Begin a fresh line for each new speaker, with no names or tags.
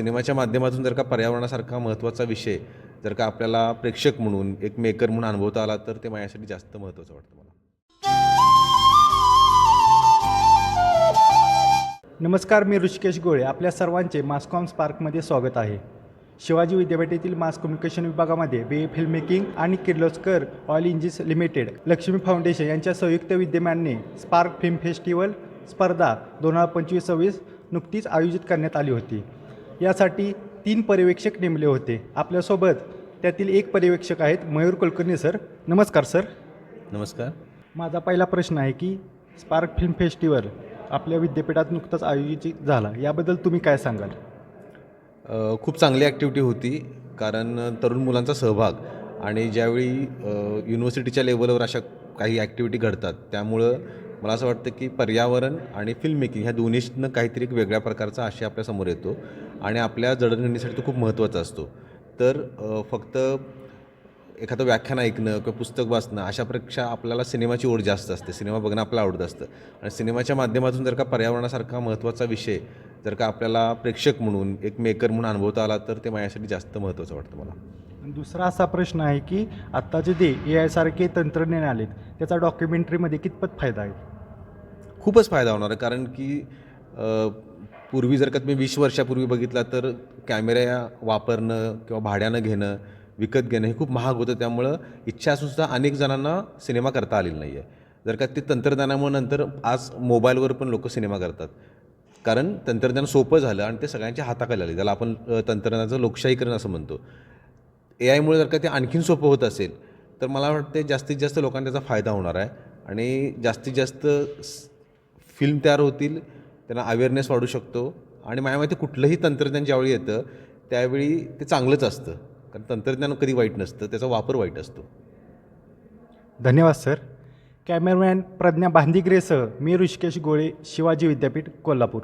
सिनेमाच्या माध्यमातून जर का पर्यावरणासारखा महत्त्वाचा विषय जर का आपल्याला प्रेक्षक म्हणून एक मेकर म्हणून अनुभवता आला तर ते माझ्यासाठी जास्त महत्त्वाचं वाटतं मला.
नमस्कार मी ऋषिकेश गोळे. आपल्या सर्वांचे मास्कॉम स्पार्कमध्ये स्वागत आहे. शिवाजी विद्यापीठातील मास कम्युनिकेशन विभागामध्ये बी ए फिल्म मेकिंग आणि Kirloskar oil engines limited Lakshmi foundation यांच्या संयुक्त विद्यमाने स्पार्क फिल्म फेस्टिवल स्पर्धा दोन हजार पंचवीस सव्वीस नुकतीच आयोजित करण्यात आली होती. यासाठी तीन पर्यवेक्षक नेमले होते. आपल्यासोबत त्यातील एक पर्यवेक्षक आहेत मयूर कुलकर्णी सर. नमस्कार सर.
नमस्कार.
माझा पहिला प्रश्न आहे की स्पार्क फिल्म फेस्टिवल आपल्या विद्यापीठात नुकताच आयोजित झाला. याबद्दल तुम्ही काय सांगाल?
खूप चांगली ॲक्टिव्हिटी होती कारण तरुण मुलांचा सहभाग आणि ज्यावेळी युनिव्हर्सिटीच्या लेवलवर अशा काही ॲक्टिव्हिटी घडतात त्यामुळं मला असं वाटतं की पर्यावरण आणि फिल्म मेकिंग ह्या दोन्हीतनं काहीतरी एक वेगळ्या प्रकारचा आशय आपल्यासमोर येतो आणि आपल्या जडणघडणीसाठी तो खूप महत्त्वाचा असतो. तर फक्त एखादं व्याख्यान ऐकणं किंवा पुस्तक वाचणं अशापेक्षा आपल्याला सिनेमाची ओढ जास्त असते. सिनेमा बघणं आपल्याला आवडत असतं. आणि सिनेमाच्या माध्यमातून जर का पर्यावरणासारखा महत्त्वाचा विषय जर का आपल्याला प्रेक्षक म्हणून एक मेकर म्हणून अनुभवता आला तर ते माझ्यासाठी जास्त महत्त्वाचं वाटतं मला.
दुसरा असा प्रश्न आहे की आत्ताचे जे ए आय सारखे तंत्रज्ञान आलेत त्याचा डॉक्युमेंटरीमध्ये कितपत फायदा आहे?
खूपच फायदा होणार आहे. कारण की पूर्वी जर का तुम्ही वीस वर्षापूर्वी बघितला तर कॅमेरा वापरणं किंवा भाड्यानं घेणं विकत घेणं हे खूप महाग होतं. त्यामुळं इच्छा असून सुद्धा अनेक जणांना सिनेमा करता आलेला नाही आहे. जर का ते तंत्रज्ञानामुळे नंतर आज मोबाईलवर पण लोक सिनेमा करतात. कारण तंत्रज्ञान सोपं झालं आणि ते सगळ्यांच्या हाताखाली आले. ज्याला आपण तंत्रज्ञानाचं लोकशाहीकरण असं म्हणतो. ए आयमुळे जर का ते आणखीन सोपं होत असेल तर मला वाटते जास्तीत जास्त लोकांना त्याचा फायदा होणार आहे. आणि जास्तीत जास्त फिल्म तयार होतील त्यांना अवेअरनेस वाढू शकतो. आणि माझ्या माहिती कुठलंही तंत्रज्ञान ज्यावेळी येतं त्यावेळी ते चांगलंच असतं. कारण तंत्रज्ञान कधी वाईट नसतं त्याचा वापर वाईट असतो.
धन्यवाद सर. कॅमेरामॅन प्रज्ञा बांदिग्रेसह मी ऋषिकेश गोळे शिवाजी विद्यापीठ कोल्हापूर.